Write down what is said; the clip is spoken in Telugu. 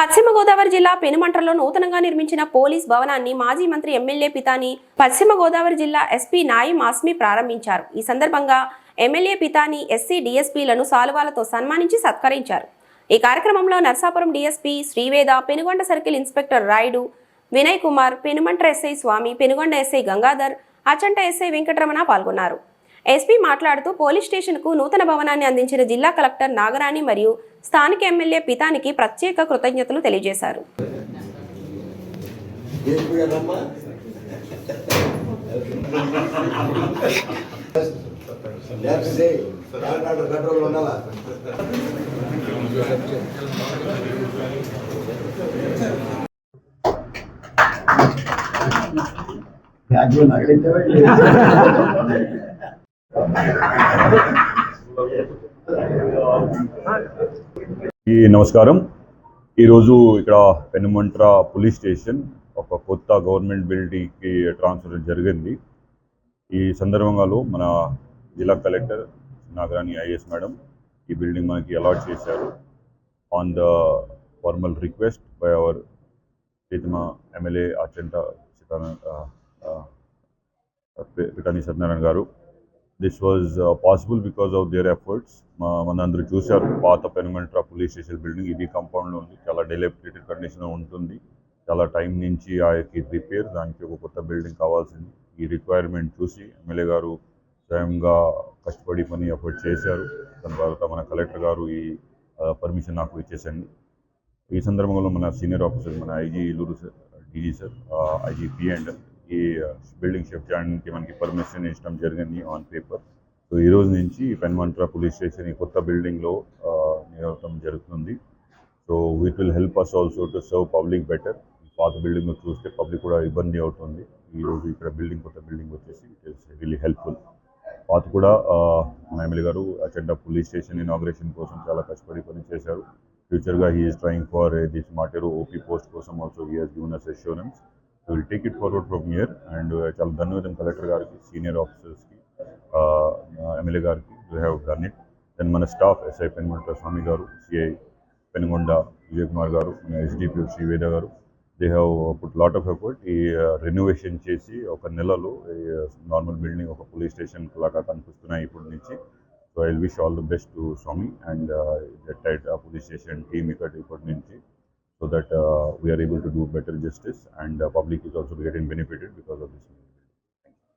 పశ్చిమ గోదావరి జిల్లా పెనుమంటలో నూతనంగా నిర్మించిన పోలీస్ భవనాన్ని మాజీ మంత్రి ఎమ్మెల్యే పితాని పశ్చిమ గోదావరి జిల్లా ఎస్పీ నాయి మాస్మి ప్రారంభించారు. ఈ సందర్భంగా ఎమ్మెల్యే పితాని ఎస్సీ డిఎస్పీలను సాలువాలతో సన్మానించి సత్కరించారు. ఈ కార్యక్రమంలో Narsapuram DSP Sriveda Penugonda circle inspector Rayudu Vinay Kumar Penumantra SI Swamy Penugonda SI Gangadhar Achanta SI Venkataramana పాల్గొన్నారు. ఎస్పీ మాట్లాడుతూ పోలీస్ స్టేషన్కు నూతన భవనాన్ని అందించిన జిల్లా కలెక్టర్ నాగరాణి మరియు స్థానిక ఎమ్మెల్యే పితానికి ప్రత్యేక కృతజ్ఞతలు తెలియజేశారు. చేసుకున్నారమ్మా నమస్కారం. ఈరోజు ఇక్కడ పెనుమంట్ర పోలీస్ స్టేషన్ ఒక కొత్త గవర్నమెంట్ బిల్డింగ్కి ట్రాన్స్ఫర్ జరిగింది. ఈ సందర్భంగాలో మన జిల్లా కలెక్టర్ నాగరాణి ఐఎస్ మేడం ఈ బిల్డింగ్ మనకి అలాట్ చేశారు. On the formal request by our చేతిమ MLA Achanta Pitani Satyanarayana గారు this was possible because of their efforts మనందరూ చూశారు పాత పెనుమంట్రా పోలీస్ స్టేషన్ బిల్డింగ్ ఇది కంపౌండ్లో ఉంది. చాలా డిలేపిటేటెడ్ కండిషన్లో ఉంటుంది. చాలా టైం నుంచి ఆ యొక్క రిపేర్ దానికి ఒక కొత్త బిల్డింగ్ కావాల్సింది. ఈ రిక్వైర్మెంట్ చూసి ఎమ్మెల్యే గారు స్వయంగా కష్టపడి పని ఎఫర్ట్ చేశారు. దాని తర్వాత మన కలెక్టర్ గారు ఈ పర్మిషన్ నాకు ఇచ్చేసండి. ఈ సందర్భంలో మన సీనియర్ ఆఫీసర్ మన IG Illuru sir DG sir IG P and మనకి బిల్డింగ్ షిఫ్ట్ చేయడానికి మనకి పర్మిషన్ ఇవ్వడం జరిగింది ఆన్ పేపర్ సో ఈ రోజు నుంచి పెన్మంట్రా పోలీస్ స్టేషన్ ఈ కొత్త బిల్డింగ్లో నిర్వహించడం జరుగుతుంది. So it will help us also to serve public better పాత బిల్డింగ్ చూస్తే పబ్లిక్ కూడా ఇబ్బంది అవుతుంది. ఈ రోజు ఇక్కడ బిల్డింగ్ కొత్త బిల్డింగ్ వచ్చేసి ఇట్ ఈస్ రియలీ హెల్ప్ఫుల్ పాత కూడా ఆ, ఎమ్మెల్యే గారు అచెండా పోలీస్ స్టేషన్ ఇనాగ్రేషన్ కోసం చాలా కష్టపడి పని చేశారు ఫ్యూచర్గా he is trying for this Materu OP post కోసం also he has given us assurance will take it forward from here and చాలా ధన్యవాదం కలెక్టర్ గారికి సీనియర్ ఆఫీసర్స్కి ఎమ్మెల్యే గారికి you have done it then మన స్టాఫ్ ఎస్ఐ పెనుగొండ స్వామి గారు సిఐ పెనుగొండ విజయ్ కుమార్ గారు మన ఎస్డిపి శ్రీవేద గారు they have put lot of effort ఈ రెనోవేషన్ చేసి ఒక నెలలో నార్మల్ బిల్డింగ్ ఒక పోలీస్ స్టేషన్ లాగా కనిపిస్తున్నాయి ఇప్పటి నుంచి. So I wish all the best to Swamy and that tight police station team ఇక్కడ ఇప్పటి నుంచి. So that uh, we are able to do better justice and the public is also getting benefited because of this.